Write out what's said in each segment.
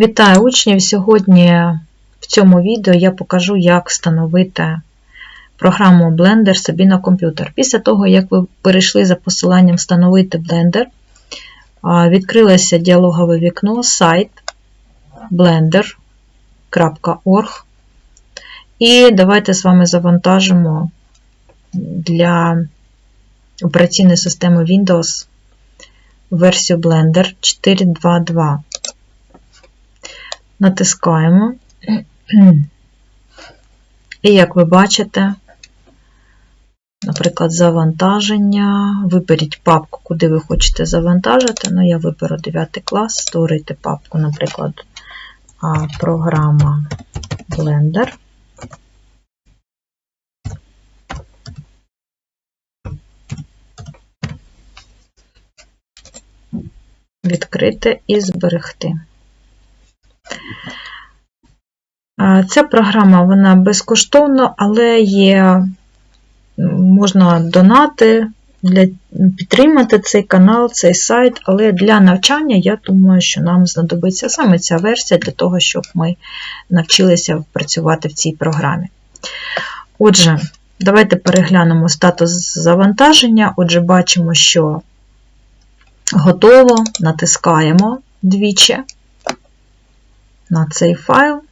Вітаю учнів! Сьогодні в цьому відео я покажу, як встановити програму Blender собі на комп'ютер. Після того, як ви перейшли за посиланням Встановити Blender, відкрилося діалогове вікно, сайт blender.org. І давайте з вами завантажимо для операційної системи Windows версію Blender 4.2.2. Натискаємо. І як ви бачите, наприклад, завантаження. Виберіть папку, куди ви хочете завантажити. Ну, я виберу 9 клас, створити папку, наприклад, програма Blender. Відкрити і зберегти. Ця програма вона безкоштовна, але є, можна донати для підтримати цей канал, цей сайт, але для навчання, я думаю, що нам знадобиться саме ця версія для того, щоб ми навчилися працювати в цій програмі. Отже, давайте переглянемо статус завантаження. Отже, бачимо, що готово, натискаємо двічі на цей файл.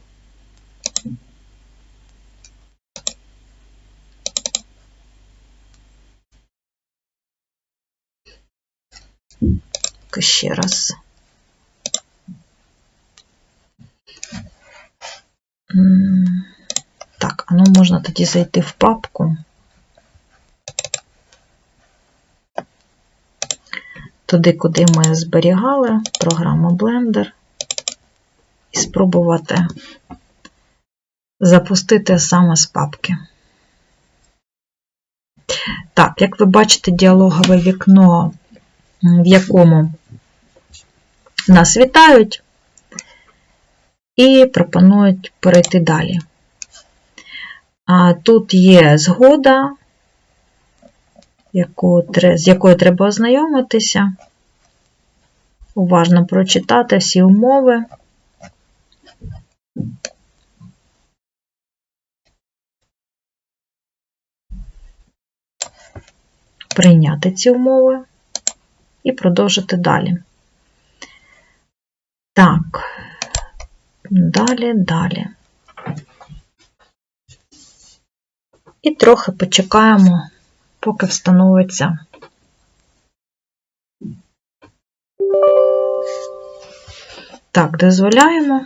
Ще раз. Так, ну можна тоді зайти в папку. Туди, куди ми зберігали програму Blender, спробувати запустити саме з папки. Так, як ви бачите, діалогове вікно, в якому нас вітають, і пропонують перейти далі. Тут є згода, з якою треба ознайомитися, уважно прочитати всі умови. Прийняти ці умови і продовжити далі. Так, далі, далі. І трохи почекаємо, поки встановиться. Так, дозволяємо.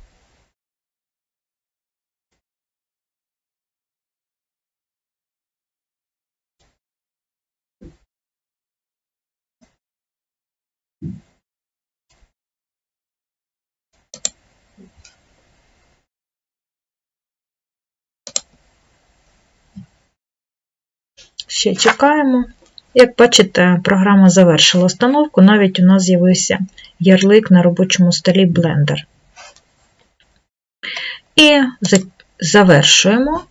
Ще чекаємо. Як бачите, програма завершила установку, навіть у нас з'явився ярлик на робочому столі Blender. І завершуємо.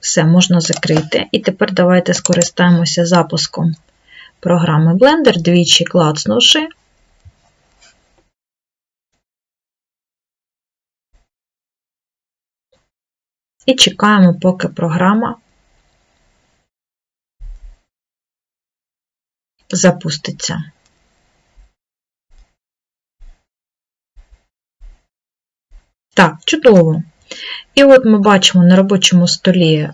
Все, можна закрити. І тепер давайте скористаємося запуском програми Blender, двічі клацнувши. І чекаємо, поки програма запуститься. Так, чудово. І от ми бачимо на робочому столі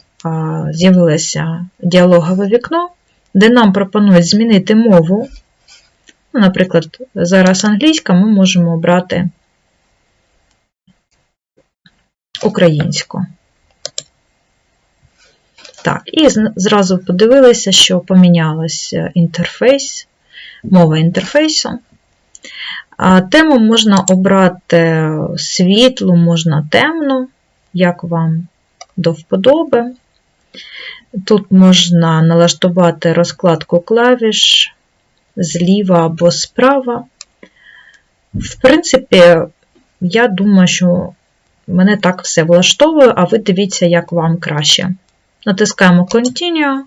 з'явилося діалогове вікно, де нам пропонують змінити мову. Ну, Наприклад, зараз англійська, ми можемо обрати українську. Так, і зразу подивилися, що помінялося інтерфейс, мова інтерфейсу. Тему можна обрати світлу, можна темну, як вам до вподоби. Тут можна налаштувати розкладку клавіш зліва або справа. В принципі, я думаю, що мене так все влаштовує, а ви дивіться, як вам краще. Натискаємо Continue,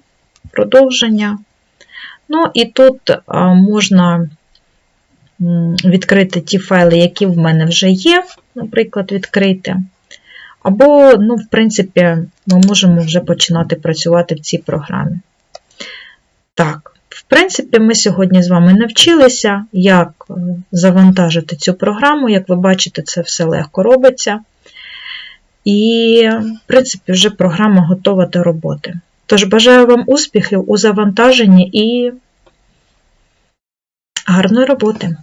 продовження. Ну і тут а, можна відкрити ті файли, які в мене вже є, наприклад, відкрити. Або, ну, в принципі, ми можемо вже починати працювати в цій програмі. Так, в принципі, ми сьогодні з вами навчилися, як е, завантажити цю програму. Як ви бачите, це все легко робиться. І, в принципі, вже програма готова до роботи. Тож бажаю вам успіхів у завантаженні і гарної роботи!